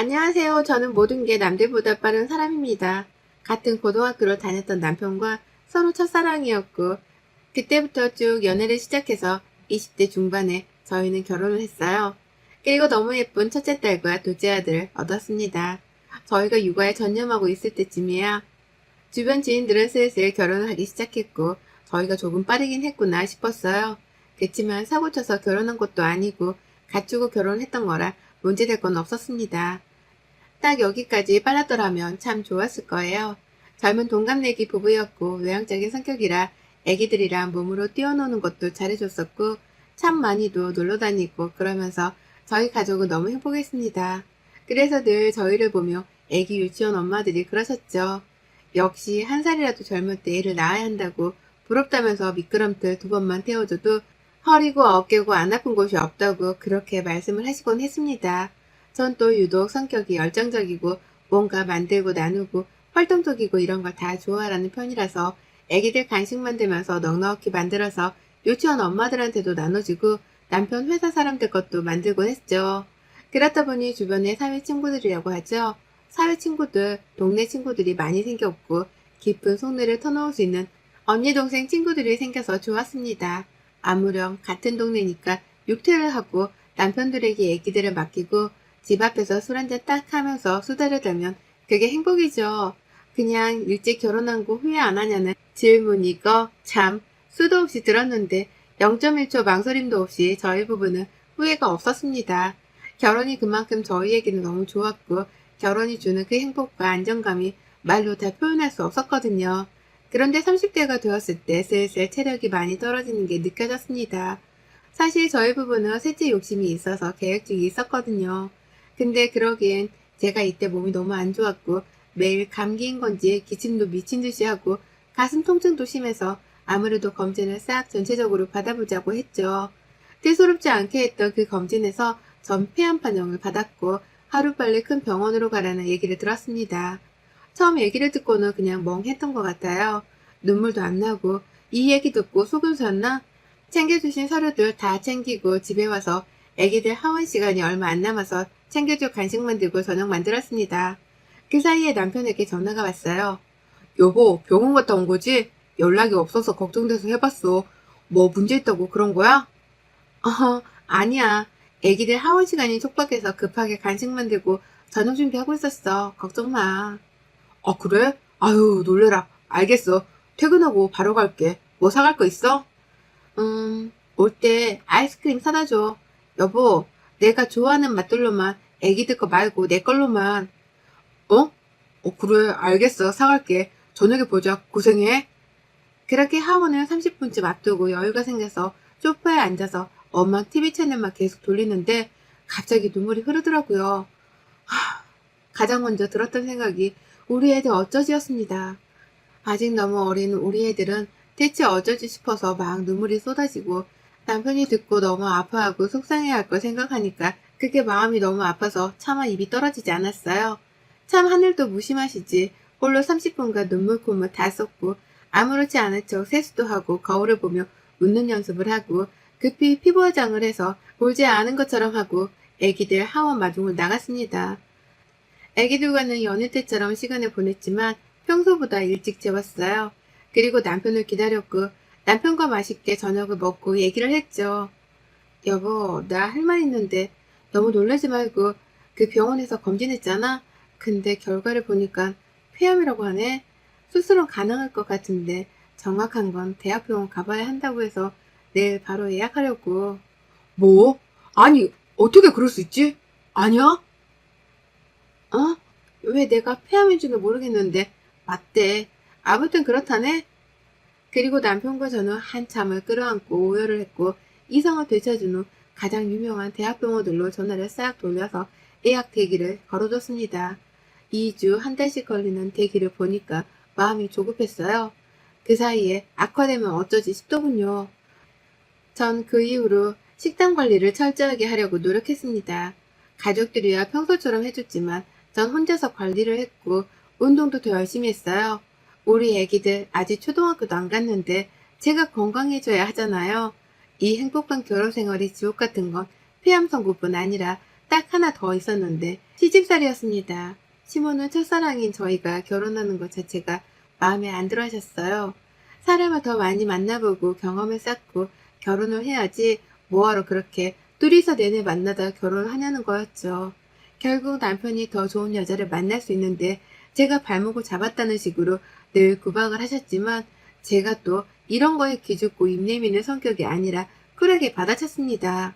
안녕하세요. 저는 모든 게 남들보다 빠른 사람입니다. 같은 고등학교를 다녔던 남편과 서로 첫사랑이었고, 그때부터 쭉 연애를 시작해서 20대 중반에 저희는 결혼을 했어요. 그리고 너무 예쁜 첫째 딸과 둘째 아들을 얻었습니다. 저희가 육아에 전념하고 있을 때쯤이야. 주변 지인들은 슬슬 결혼을 하기 시작했고, 저희가 조금 빠르긴 했구나 싶었어요. 그치만 사고 쳐서 결혼한 것도 아니고, 갖추고 결혼했던 거라 문제될 건 없었습니다. 딱 여기까지 빨랐더라면 참 좋았을 거예요. 젊은 동갑내기 부부였고 외향적인 성격이라 애기들이랑 몸으로 뛰어노는 것도 잘해줬었고 참 많이도 놀러 다니고 그러면서 저희 가족은 너무 행복했습니다. 그래서 늘 저희를 보며 애기 유치원 엄마들이 그러셨죠. 역시 한 살이라도 젊을 때 애를 낳아야 한다고 부럽다면서 미끄럼틀 두 번만 태워줘도 허리고 어깨고 안 아픈 곳이 없다고 그렇게 말씀을 하시곤 했습니다. 전 또 유독 성격이 열정적이고 뭔가 만들고 나누고 활동적이고 이런 걸 다 좋아하는 편이라서 애기들 간식 만들면서 넉넉히 만들어서 유치원 엄마들한테도 나눠주고 남편 회사 사람들 것도 만들곤 했죠. 그렇다 보니 주변에 사회 친구들이라고 하죠. 사회 친구들, 동네 친구들이 많이 생겼고 깊은 속내를 터놓을 수 있는 언니 동생 친구들이 생겨서 좋았습니다. 아무렴 같은 동네니까 육퇴를 하고 남편들에게 애기들을 맡기고 집 앞에서 술 한잔 딱 하면서 수다를 떨면 그게 행복이죠. 그냥 일찍 결혼한 거 후회 안 하냐는 질문이거 참 수도 없이 들었는데 0.1초 망설임도 없이 저희 부부는 후회가 없었습니다. 결혼이 그만큼 저희에게는 너무 좋았고 결혼이 주는 그 행복과 안정감이 말로 다 표현할 수 없었거든요. 그런데 30대가 되었을 때 슬슬 체력이 많이 떨어지는 게 느껴졌습니다. 사실 저희 부부는 셋째 욕심이 있어서 계획 중에 있었거든요. 근데 그러기엔 제가 이때 몸이 너무 안 좋았고 매일 감기인 건지 기침도 미친 듯이 하고 가슴 통증도 심해서 아무래도 검진을 싹 전체적으로 받아보자고 했죠. 대수롭지 않게 했던 그 검진에서 전 폐암 판정을 받았고 하루빨리 큰 병원으로 가라는 얘기를 들었습니다. 처음 얘기를 듣고는 그냥 멍했던 것 같아요. 눈물도 안 나고 이 얘기 듣고 속을 섰나? 챙겨주신 서류들 다 챙기고 집에 와서 애기들 하원 시간이 얼마 안 남아서 챙겨줄 간식 만 들고 저녁 만들었습니다. 그 사이에 남편에게 전화가 왔어요. 여보, 병원 갔다 온 거지? 연락이 없어서 걱정돼서 해봤어. 뭐 문제 있다고 그런 거야? 어, 아니야. 애기들 하원 시간이 촉박해서 급하게 간식 만들고 저녁 준비하고 있었어. 걱정 마. 아, 그래? 아유, 놀래라. 알겠어. 퇴근하고 바로 갈게. 뭐 사갈 거 있어? 음, 올 때 아이스크림 사다 줘. 여보, 내가 좋아하는 맛들로만 애기들 거 말고 내 걸로만. 어? 어, 그래. 알겠어. 사갈게. 저녁에 보자. 고생해. 그렇게 하원을 30분쯤 앞두고 여유가 생겨서 소파에 앉아서 엄마 TV 채널만 계속 돌리는데 갑자기 눈물이 흐르더라고요. 하, 가장 먼저 들었던 생각이 우리 애들 어쩌지였습니다. 아직 너무 어린 우리 애들은 대체 어쩌지 싶어서 막 눈물이 쏟아지고 남편이 듣고 너무 아파하고 속상해할 걸 생각하니까 그게 마음이 너무 아파서 차마 입이 떨어지지 않았어요. 참 하늘도 무심하시지 홀로 30분간 눈물 콧물 다 쏟고 아무렇지 않은 척 세수도 하고 거울을 보며 웃는 연습을 하고 급히 피부 화장을 해서 울지 않은 것처럼 하고 애기들 하원 마중을 나갔습니다. 애기들과는 연애 때처럼 시간을 보냈지만 평소보다 일찍 재웠어요. 그리고 남편을 기다렸고 남편과 맛있게 저녁을 먹고 얘기를 했죠. 여보, 나 할 말 있는데 너무 놀라지 말고 그 병원에서 검진했잖아. 근데 결과를 보니까 폐암이라고 하네. 수술은 가능할 것 같은데 정확한 건 대학병원 가봐야 한다고 해서 내일 바로 예약하려고. 뭐? 아니, 어떻게 그럴 수 있지? 아니야? 어? 왜 내가 폐암인지는 모르겠는데 맞대. 아무튼 그렇다네. 그리고 남편과 저는 한참을 끌어안고 오열을 했고 이성을 되찾은 후 가장 유명한 대학 병원들로 전화를 싹 돌려서 예약 대기를 걸어줬습니다. 2주 한 달씩 걸리는 대기를 보니까 마음이 조급했어요. 그 사이에 악화되면 어쩌지 싶더군요. 전 그 이후로 식단 관리를 철저하게 하려고 노력했습니다. 가족들이야 평소처럼 해줬지만 전 혼자서 관리를 했고 운동도 더 열심히 했어요. 우리 애기들 아직 초등학교도 안 갔는데 제가 건강해져야 하잖아요. 이 행복한 결혼 생활이 지옥 같은 건 선고뿐 아니라 딱 하나 더 있었는데 시집살이였습니다. 시모는 첫사랑인 저희가 결혼하는 것 자체가 마음에 안 들어 하셨어요. 사람을 더 많이 만나보고 경험을 쌓고 결혼을 해야지 뭐하러 그렇게 둘이서 내내 만나다 결혼하냐는 거였죠. 결국 남편이 더 좋은 여자를 만날 수 있는데 제가 발목을 잡았다는 식으로 늘 구박을 하셨지만 제가 또 이런 거에 기죽고 입내미는 성격이 아니라 쿨하게 받아쳤습니다.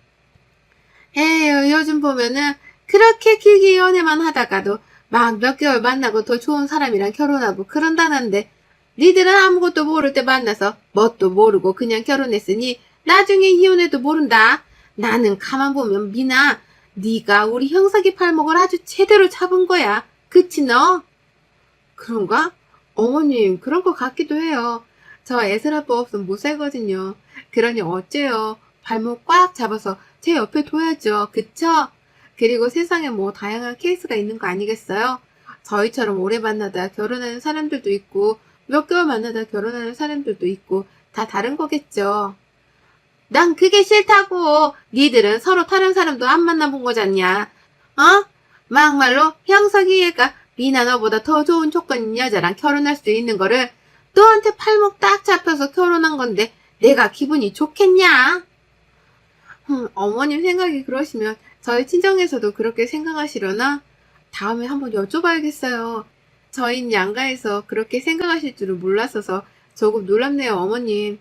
에휴 요즘 보면은 그렇게 길게 연애만 하다가도 막 몇 개월 만나고 더 좋은 사람이랑 결혼하고 그런다는데 니들은 아무것도 모를 때 만나서 뭣도 모르고 그냥 결혼했으니 나중에 이혼해도 모른다. 나는 가만 보면 미나 네가 우리 형석이 팔목을 아주 제대로 잡은 거야. 그치 너? 그런가? 어머님 그런 것 같기도 해요. 저 애슬 아빠 없으면 못 살거든요. 그러니 어째요. 발목 꽉 잡아서 제 옆에 둬야죠. 그쵸? 그리고 세상에 뭐 다양한 케이스가 있는 거 아니겠어요? 저희처럼 오래 만나다 결혼하는 사람들도 있고 몇 개월 만나다 결혼하는 사람들도 있고 다 다른 거겠죠. 난 그게 싫다고. 니들은 서로 다른 사람도 안 만나본 거잖냐. 어? 막말로 형석이 얘가 미나 너보다 더 좋은 조건인 여자랑 결혼할 수 있는 거를 너한테 팔목 딱 잡혀서 결혼한 건데 내가 기분이 좋겠냐? 흠, 어머님 생각이 그러시면 저희 친정에서도 그렇게 생각하시려나? 다음에 한번 여쭤봐야겠어요. 저희는 양가에서 그렇게 생각하실 줄은 몰랐어서 조금 놀랍네요, 어머님.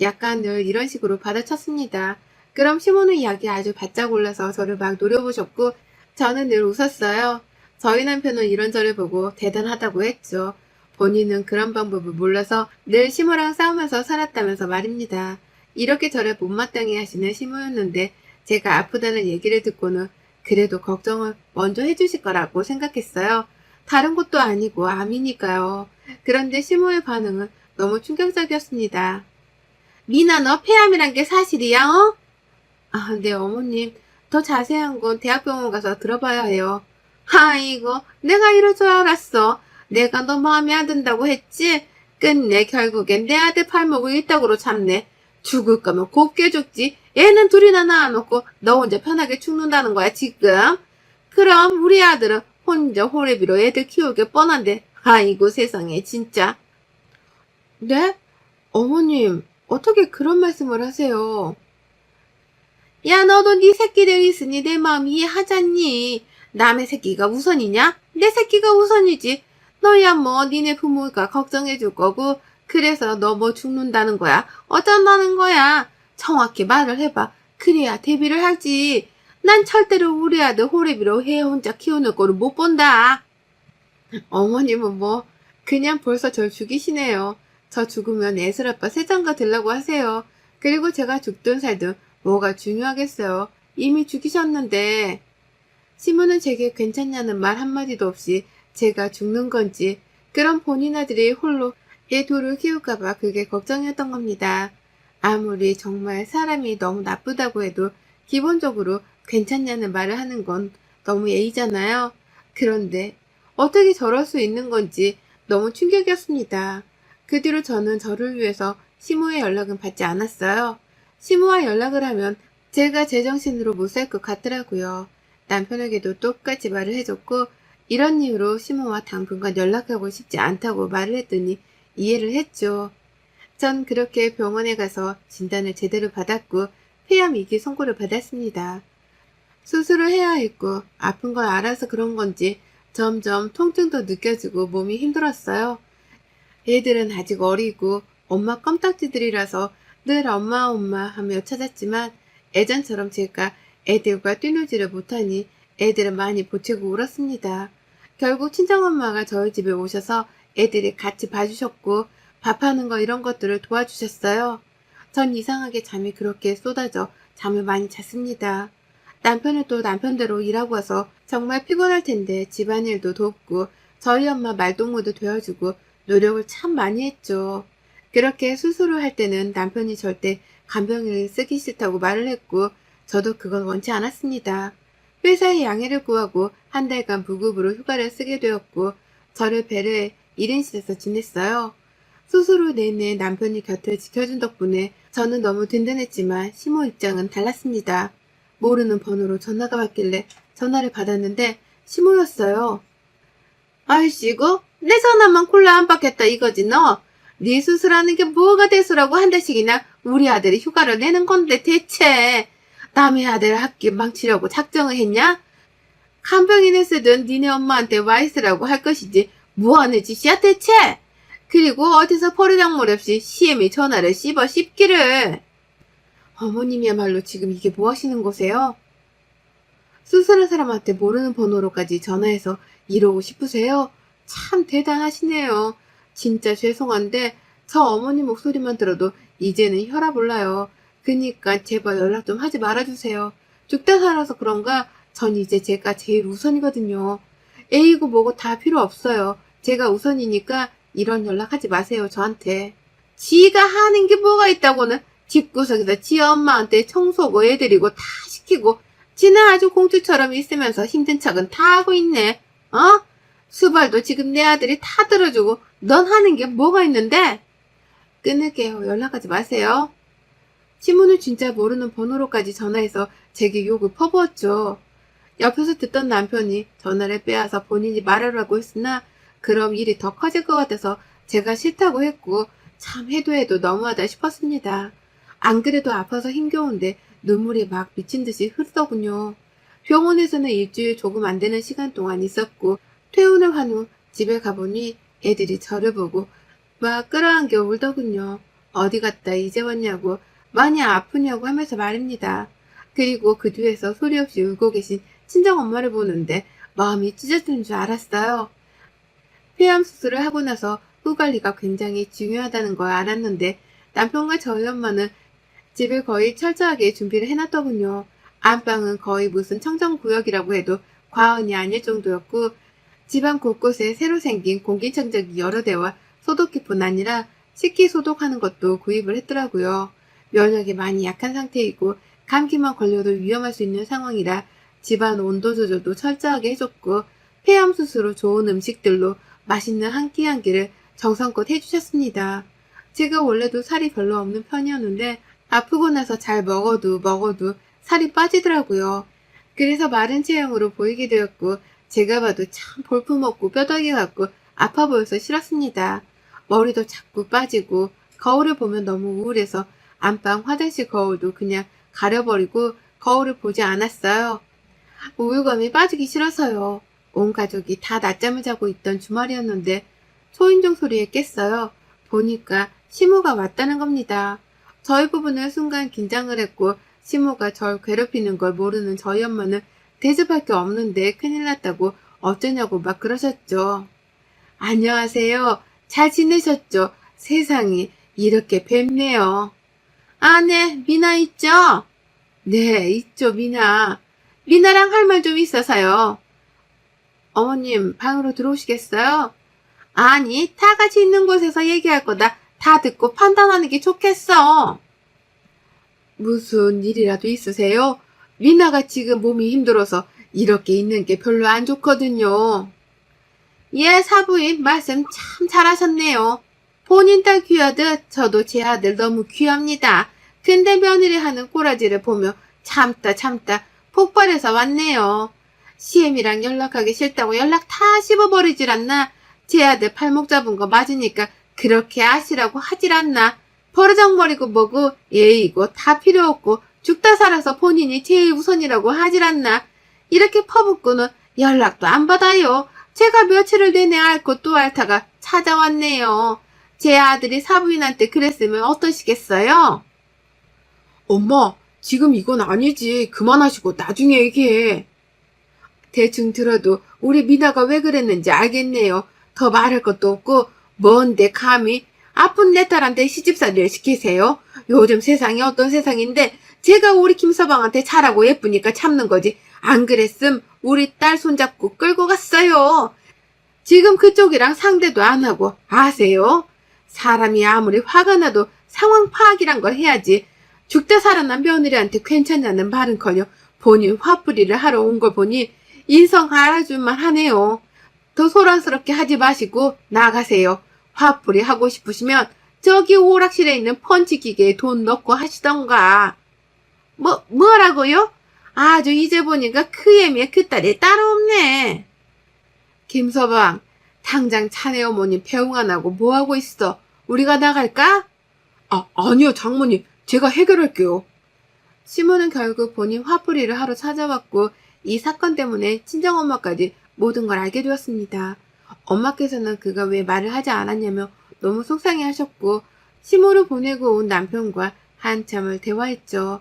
약간 늘 이런 식으로 받아쳤습니다. 그럼 시모는 이야기 아주 바짝 올라서 저를 막 노려보셨고 저는 늘 웃었어요. 저희 남편은 이런 저를 보고 대단하다고 했죠. 본인은 그런 방법을 몰라서 늘 시모랑 싸우면서 살았다면서 말입니다. 이렇게 저를 못마땅해 하시는 시모였는데 제가 아프다는 얘기를 듣고는 그래도 걱정을 먼저 해주실 거라고 생각했어요. 다른 것도 아니고 암이니까요. 그런데 시모의 반응은 너무 충격적이었습니다. 미나 너 폐암이란 게 사실이야 어? 아, 네 어머님. 더 자세한 건 대학병원 가서 들어봐야 해요. 아이고, 내가 이럴 줄 알았어. 내가 너 마음에 안 든다고 했지? 끝내 결국엔 내 아들 팔목을 일떡으로 잡네. 죽을 거면 곱게 죽지. 얘는 둘이나 낳아놓고 너 혼자 편하게 죽는다는 거야 지금. 그럼 우리 아들은 혼자 호래비로 애들 키우게 뻔한데. 아이고 세상에 진짜. 네? 어머님 어떻게 그런 말씀을 하세요? 야 너도 네 새끼들 있으니 내 마음 이해하잖니. 남의 새끼가 우선이냐? 내 새끼가 우선이지. 너야 뭐 니네 부모가 걱정해 줄 거고 그래서 너 뭐 죽는다는 거야. 어쩐다는 거야. 정확히 말을 해봐. 그래야 대비를 하지. 난 절대로 우리 아들 호래비로 해 혼자 키우는 꼴을 못 본다. 어머님은 뭐 그냥 벌써 절 죽이시네요. 저 죽으면 애슬 아빠 세장가 들라고 하세요. 그리고 제가 죽든 살든 뭐가 중요하겠어요. 이미 죽이셨는데. 시모는 제게 괜찮냐는 말 한마디도 없이 제가 죽는 건지 그럼 본인 아들이 홀로 얘 둘을 키울까봐 그게 걱정이었던 겁니다. 아무리 정말 사람이 너무 나쁘다고 해도 기본적으로 괜찮냐는 말을 하는 건 너무 예의잖아요. 그런데 어떻게 저럴 수 있는 건지 너무 충격이었습니다. 그 뒤로 저는 저를 위해서 시모의 연락은 받지 않았어요. 시모와 연락을 하면 제가 제정신으로 못 살 것 같더라고요. 남편에게도 똑같이 말을 해줬고 이런 이유로 시모와 당분간 연락하고 싶지 않다고 말을 했더니 이해를 했죠. 전 그렇게 병원에 가서 진단을 제대로 받았고 폐암 2기 선고를 받았습니다. 수술을 해야 했고 아픈 걸 알아서 그런 건지 점점 통증도 느껴지고 몸이 힘들었어요. 애들은 아직 어리고 엄마 껌딱지들이라서 늘 엄마 엄마 하며 찾았지만 예전처럼 제가 애들과 뛰놀지를 못하니 애들은 많이 보채고 울었습니다. 결국 친정엄마가 저희 집에 오셔서 애들이 같이 봐주셨고 밥하는 거 이런 것들을 도와주셨어요. 전 이상하게 잠이 그렇게 쏟아져 잠을 많이 잤습니다. 남편은 또 남편대로 일하고 와서 정말 피곤할 텐데 집안일도 돕고 저희 엄마 말동무도 되어주고 노력을 참 많이 했죠. 그렇게 수술을 할 때는 남편이 절대 간병인을 쓰기 싫다고 말을 했고 저도 그건 원치 않았습니다. 회사에 양해를 구하고 한 달간 무급으로 휴가를 쓰게 되었고 저를 배려해 1인실에서 지냈어요. 수술 후 내내 남편이 곁을 지켜준 덕분에 저는 너무 든든했지만 시모 입장은 달랐습니다. 모르는 번호로 전화가 왔길래 전화를 받았는데 시모였어요. 아이씨고 내 전화만 콜라 안 받겠다 이거지 너. 네 수술하는 게 뭐가 대수라고 한 달씩이나 우리 아들이 휴가를 내는 건데 대체 남의 아들 학기 망치려고 작정을 했냐? 간병인을 쓰든 니네 엄마한테 와 있으라고 할 것이지 뭐하는 짓이야 대체? 그리고 어디서 버르장머리 없이 시엠이 전화를 씹어 씹기를. 어머님이야말로 지금 이게 뭐 하시는 거세요? 수술한 사람한테 모르는 번호로까지 전화해서 이러고 싶으세요? 참 대단하시네요. 진짜 죄송한데 저 어머니 목소리만 들어도 이제는 혈압 올라요. 그니까 제발 연락 좀 하지 말아주세요. 죽다 살아서 그런가 전 이제 제가 제일 우선이거든요. A고 뭐고 다 필요 없어요. 제가 우선이니까 이런 연락하지 마세요, 저한테. 지가 하는 게 뭐가 있다고는 집구석에서 지 엄마한테 청소고 애들이고 다 시키고 지는 아주 공주처럼 있으면서 힘든 척은 다 하고 있네. 어? 수발도 지금 내 아들이 다 들어주고 넌 하는 게 뭐가 있는데? 끊을게요. 연락하지 마세요. 신문을 진짜 모르는 번호로까지 전화해서 제게 욕을 퍼부었죠. 옆에서 듣던 남편이 전화를 빼앗아 본인이 말하라고 했으나 그럼 일이 더 커질 것 같아서 제가 싫다고 했고 참 해도 해도 너무하다 싶었습니다. 안 그래도 아파서 힘겨운데 눈물이 막 미친 듯이 흐르더군요. 병원에서는 일주일 조금 안 되는 시간 동안 있었고 퇴원을 한 후 집에 가보니 애들이 저를 보고 막 끌어안겨 울더군요. 어디 갔다 이제 왔냐고 많이 아프냐고 하면서 말입니다. 그리고 그 뒤에서 소리 없이 울고 계신 친정 엄마를 보는데 마음이 찢어지는 줄 알았어요. 폐암 수술을 하고 나서 후 관리가 굉장히 중요하다는 걸 알았는데 남편과 저희 엄마는 집을 거의 철저하게 준비를 해놨더군요. 안방은 거의 무슨 청정구역이라고 해도 과언이 아닐 정도였고 집안 곳곳에 새로 생긴 공기청정기 여러 대와 소독기뿐 아니라 식기 소독하는 것도 구입을 했더라고요. 면역이 많이 약한 상태이고 감기만 걸려도 위험할 수 있는 상황이라 집안 온도 조절도 철저하게 해줬고 폐암 수술로 좋은 음식들로 맛있는 한 끼 한 끼를 정성껏 해주셨습니다. 제가 원래도 살이 별로 없는 편이었는데 아프고 나서 잘 먹어도 먹어도 살이 빠지더라고요. 그래서 마른 체형으로 보이게 되었고 제가 봐도 참 볼품없고 뼈다귀 같고 아파 보여서 싫었습니다. 머리도 자꾸 빠지고 거울을 보면 너무 우울해서 안방 화장실 거울도 그냥 가려버리고 거울을 보지 않았어요. 우울감이 빠지기 싫어서요. 온 가족이 다 낮잠을 자고 있던 주말이었는데 초인종 소리에 깼어요. 보니까 시모가 왔다는 겁니다. 저희 부부는 순간 긴장을 했고 시모가 절 괴롭히는 걸 모르는 저희 엄마는 대접할 게 없는데 큰일 났다고 어쩌냐고 막 그러셨죠. 안녕하세요. 잘 지내셨죠? 세상이 이렇게 뵙네요. 아, 네, 미나 있죠? 네, 있죠, 미나. 미나랑 할 말 좀 있어서요. 어머님, 방으로 들어오시겠어요? 아니, 다 같이 있는 곳에서 얘기할 거다. 다 듣고 판단하는 게 좋겠어. 무슨 일이라도 있으세요? 미나가 지금 몸이 힘들어서 이렇게 있는 게 별로 안 좋거든요. 예, 사부인 말씀 참 잘하셨네요. 본인 딸 귀하듯 저도 제 아들 너무 귀합니다. 근데 며느리 하는 꼬라지를 보며 참다 참다 폭발해서 왔네요. 시엠이랑 연락하기 싫다고 연락 다 씹어버리질 않나? 제 아들 팔목 잡은 거 맞으니까 그렇게 아시라고 하질 않나? 버르장머리고 뭐고 예의고 다 필요 없고 죽다 살아서 본인이 제일 우선이라고 하질 않나? 이렇게 퍼붓고는 연락도 안 받아요. 제가 며칠을 내내 앓고 또 앓다가 찾아왔네요. 제 아들이 사부인한테 그랬으면 어떠시겠어요? 엄마, 지금 이건 아니지. 그만하시고 나중에 얘기해. 대충 들어도 우리 미나가 왜 그랬는지 알겠네요. 더 말할 것도 없고 뭔데 감히 아픈 내 딸한테 시집살이를 시키세요? 요즘 세상이 어떤 세상인데 제가 우리 김서방한테 잘하고 예쁘니까 참는 거지. 안 그랬음 우리 딸 손잡고 끌고 갔어요. 지금 그쪽이랑 상대도 안 하고 아세요? 사람이 아무리 화가 나도 상황 파악이란 걸 해야지. 죽다 살아난 며느리한테 괜찮냐는 말은커녕 본인 화풀이를 하러 온 걸 보니 인성 알아줄만 하네요. 더 소란스럽게 하지 마시고 나가세요. 화풀이 하고 싶으시면 저기 오락실에 있는 펀치 기계에 돈 넣고 하시던가. 뭐, 뭐라고요? 아주 이제 보니까 그 애미에 그 딸이 따로 없네. 김서방, 당장 차내 어머니 배웅 안 하고 뭐 하고 있어? 우리가 나갈까? 아, 아니요, 장모님. 제가 해결할게요. 시모는 결국 본인 화풀이를 하러 찾아왔고, 이 사건 때문에 친정엄마까지 모든 걸 알게 되었습니다. 엄마께서는 그가 왜 말을 하지 않았냐며 너무 속상해 하셨고, 시모를 보내고 온 남편과 한참을 대화했죠.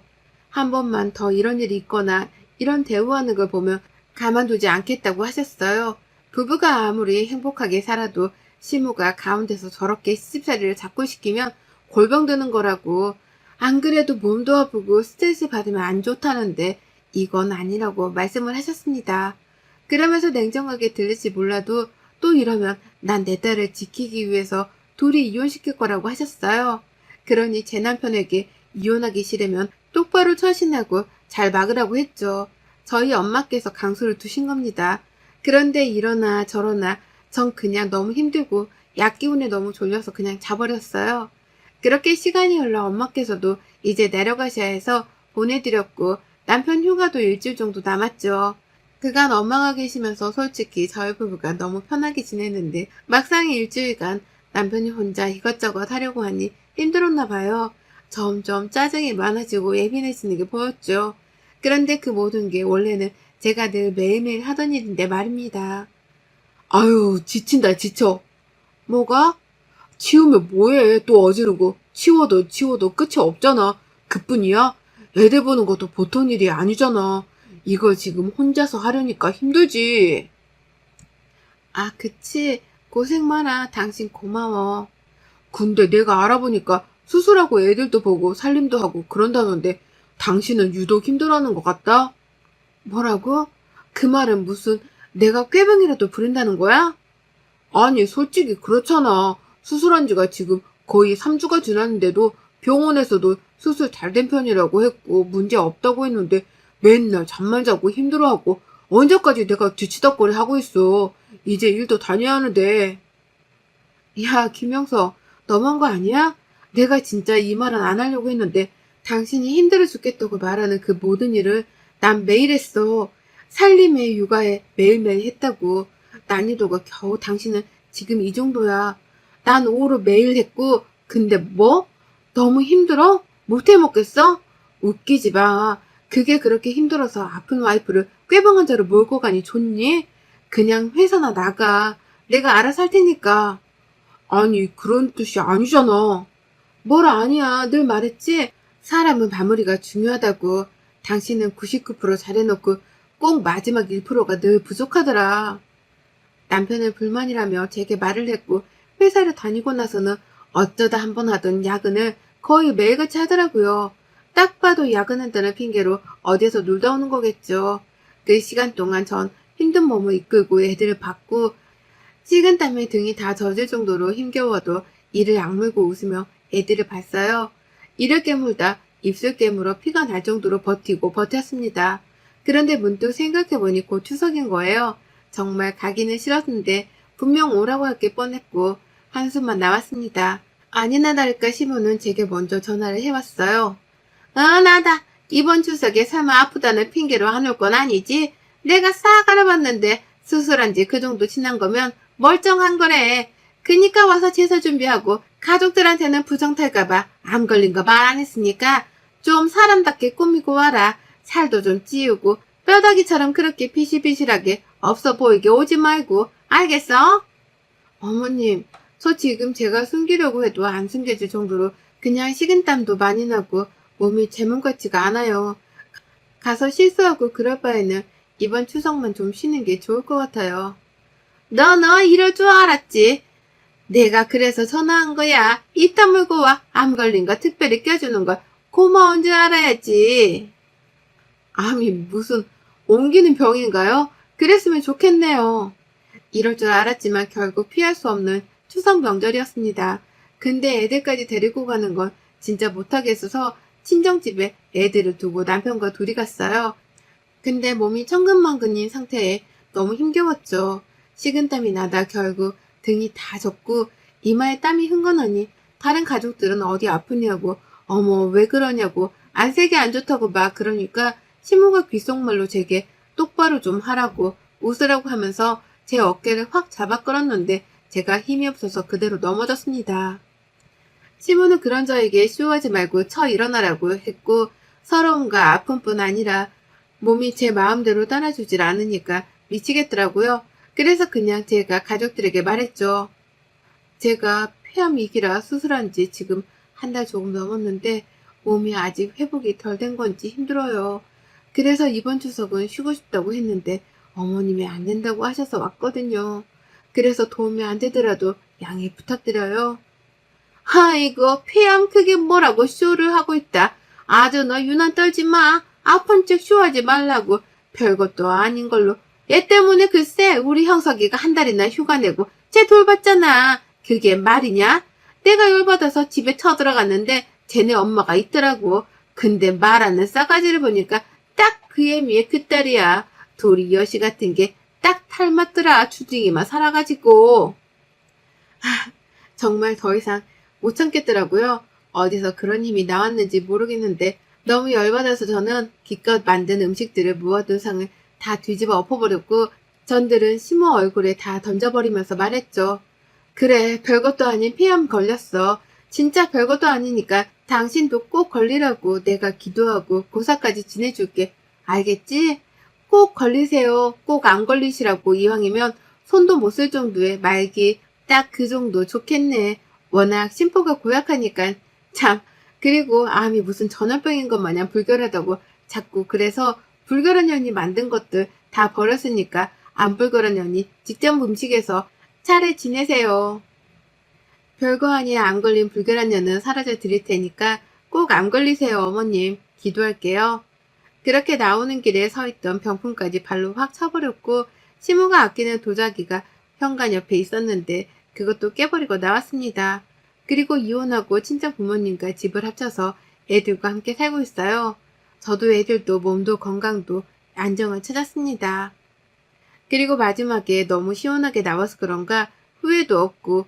한 번만 더 이런 일이 있거나 이런 대우하는 걸 보면 가만두지 않겠다고 하셨어요. 부부가 아무리 행복하게 살아도 시모가 가운데서 저렇게 시집살이를 자꾸 시키면 골병 드는 거라고. 안 그래도 몸도 아프고 스트레스 받으면 안 좋다는데 이건 아니라고 말씀을 하셨습니다. 그러면서 냉정하게 들릴지 몰라도 또 이러면 난 내 딸을 지키기 위해서 둘이 이혼시킬 거라고 하셨어요. 그러니 제 남편에게 이혼하기 싫으면 똑바로 처신하고 잘 막으라고 했죠. 저희 엄마께서 강수를 두신 겁니다. 그런데 이러나 저러나 전 그냥 너무 힘들고 약 기운에 너무 졸려서 그냥 자버렸어요. 그렇게 시간이 흘러 엄마께서도 이제 내려가셔야 해서 보내드렸고 남편 휴가도 일주일 정도 남았죠. 그간 엄마가 계시면서 솔직히 저희 부부가 너무 편하게 지냈는데 막상 일주일간 남편이 혼자 이것저것 하려고 하니 힘들었나 봐요. 점점 짜증이 많아지고 예민해지는 게 보였죠. 그런데 그 모든 게 원래는 제가 늘 매일매일 하던 일인데 말입니다. 아유, 지친다, 지쳐. 뭐가? 치우면 뭐해, 또 어지르고. 치워도 치워도 끝이 없잖아. 그뿐이야? 애들 보는 것도 보통 일이 아니잖아. 이걸 지금 혼자서 하려니까 힘들지. 아, 그치. 고생 많아. 당신 고마워. 근데 내가 알아보니까 수술하고 애들도 보고 살림도 하고 그런다던데 당신은 유독 힘들어하는 것 같다? 뭐라고? 그 말은 무슨 내가 꾀병이라도 부린다는 거야? 아니, 솔직히 그렇잖아. 수술한 지가 지금 거의 3주가 지났는데도 병원에서도 수술 잘 된 편이라고 했고 문제 없다고 했는데 맨날 잠만 자고 힘들어하고 언제까지 내가 뒤치다거리 하고 있어. 이제 일도 다녀야 하는데. 야, 김영서, 너무한 거 아니야? 내가 진짜 이 말은 안 하려고 했는데 당신이 힘들어 죽겠다고 말하는 그 모든 일을 난 매일 했어. 살림에 육아에 매일매일 했다고. 난이도가 겨우 당신은 지금 이 정도야. 난 오후로 매일 했고, 근데 뭐? 너무 힘들어? 못 해 먹겠어? 웃기지 마. 그게 그렇게 힘들어서 아픈 와이프를 꾀병한 자로 몰고 가니 좋니? 그냥 회사나 나가. 내가 알아서 할 테니까. 아니, 그런 뜻이 아니잖아. 뭘 아니야. 늘 말했지? 사람은 마무리가 중요하다고. 당신은 99% 잘해놓고 꼭 마지막 1%가 늘 부족하더라. 남편은 불만이라며 제게 말을 했고 회사를 다니고 나서는 어쩌다 한 번 하던 야근을 거의 매일같이 하더라고요. 딱 봐도 야근한다는 핑계로 어디에서 놀다 오는 거겠죠. 그 시간 동안 전 힘든 몸을 이끌고 애들을 받고 식은 땀에 등이 다 젖을 정도로 힘겨워도 이를 악물고 웃으며 애들을 봤어요. 이를 깨물다 입술 깨물어 피가 날 정도로 버티고 버텼습니다. 그런데 문득 생각해보니 곧 추석인 거예요. 정말 가기는 싫었는데 분명 오라고 할 게 뻔했고 한숨만 나왔습니다. 아니나 다를까 시모는 제게 먼저 전화를 해왔어요. 아 나다 이번 추석에 설마 아프다는 핑계로 안 올 건 아니지? 내가 싹 알아봤는데 수술한 지 그 정도 지난 거면 멀쩡한 거래. 그니까 와서 제사 준비하고 가족들한테는 부정 탈까봐 암 걸린 거 말 안 했으니까 좀 사람답게 꾸미고 와라. 살도 좀 찌우고 뼈다귀처럼 그렇게 비실비실하게 없어 보이게 오지 말고 알겠어? 어머님, 저 지금 제가 숨기려고 해도 안 숨겨질 정도로 그냥 식은땀도 많이 나고 몸이 제몸 같지가 않아요. 가서 실수하고 그럴 바에는 이번 추석만 좀 쉬는 게 좋을 것 같아요. 너, 너 이럴 줄 알았지? 내가 그래서 전화한 거야. 이따 물고 와. 암 걸린 거 특별히 껴주는 걸 고마운 줄 알아야지. 암이 무슨 옮기는 병인가요? 그랬으면 좋겠네요. 이럴 줄 알았지만 결국 피할 수 없는 추석 명절이었습니다. 근데 애들까지 데리고 가는 건 진짜 못하겠어서 친정집에 애들을 두고 남편과 둘이 갔어요. 근데 몸이 천근만근인 상태에 너무 힘겨웠죠. 식은땀이 나다 결국 등이 다 젖고 이마에 땀이 흥건하니 다른 가족들은 어디 아프냐고 어머 왜 그러냐고 안 세게 안 좋다고 막 그러니까 시모가 귓속말로 제게 똑바로 좀 하라고 웃으라고 하면서 제 어깨를 확 잡아 끌었는데 제가 힘이 없어서 그대로 넘어졌습니다. 시모는 그런 저에게 쇼하지 말고 쳐 일어나라고 했고 서러움과 아픔뿐 아니라 몸이 제 마음대로 따라주질 않으니까 미치겠더라고요. 그래서 그냥 제가 가족들에게 말했죠. 제가 폐암 위기라 수술한 지 지금 한 달 조금 넘었는데 몸이 아직 회복이 덜 된 건지 힘들어요. 그래서 이번 추석은 쉬고 싶다고 했는데 어머님이 안 된다고 하셔서 왔거든요. 그래서 도움이 안 되더라도 양해 부탁드려요. 아이고, 폐암 크게 뭐라고 쇼를 하고 있다. 아주 너 유난 떨지 마. 아픈 척 쇼하지 말라고. 별것도 아닌 걸로. 얘 때문에 글쎄 우리 형석이가 한 달이나 휴가 내고 쟤 돌봤잖아. 그게 말이냐? 내가 열받아서 집에 쳐들어갔는데 쟤네 엄마가 있더라고. 근데 말하는 싸가지를 보니까 딱그 애미의 그 딸이야. 둘이 여시 같은 게 딱 닮았더라. 주둥이만 살아가지고. 아, 정말 더 이상 못 참겠더라고요. 어디서 그런 힘이 나왔는지 모르겠는데 너무 열받아서 저는 기껏 만든 음식들을 모아둔 상을 다 뒤집어 엎어버렸고 전들은 시모 얼굴에 다 던져버리면서 말했죠. 그래 별것도 아닌 폐암 걸렸어. 진짜 별것도 아니니까 당신도 꼭 걸리라고 내가 기도하고 고사까지 지내줄게. 알겠지? 꼭 걸리세요. 꼭 안 걸리시라고 이왕이면 손도 못 쓸 정도의 말기 딱 그 정도 좋겠네. 워낙 심포가 고약하니까 참 그리고 암이 무슨 전염병인 것 마냥 불결하다고 자꾸 그래서 불결한 년이 만든 것들 다 버렸으니까 안 불결한 년이 직접 음식에서 차례 지내세요. 별거 아닌 안 걸린 불결한 년은 사라져 드릴 테니까 꼭 안 걸리세요 어머님 기도할게요. 그렇게 나오는 길에 서 있던 병풍까지 발로 확 쳐버렸고 시무가 아끼는 도자기가 현관 옆에 있었는데 그것도 깨버리고 나왔습니다. 그리고 이혼하고 친정 부모님과 집을 합쳐서 애들과 함께 살고 있어요. 저도 애들도 몸도 건강도 안정을 찾았습니다. 그리고 마지막에 너무 시원하게 나와서 그런가 후회도 없고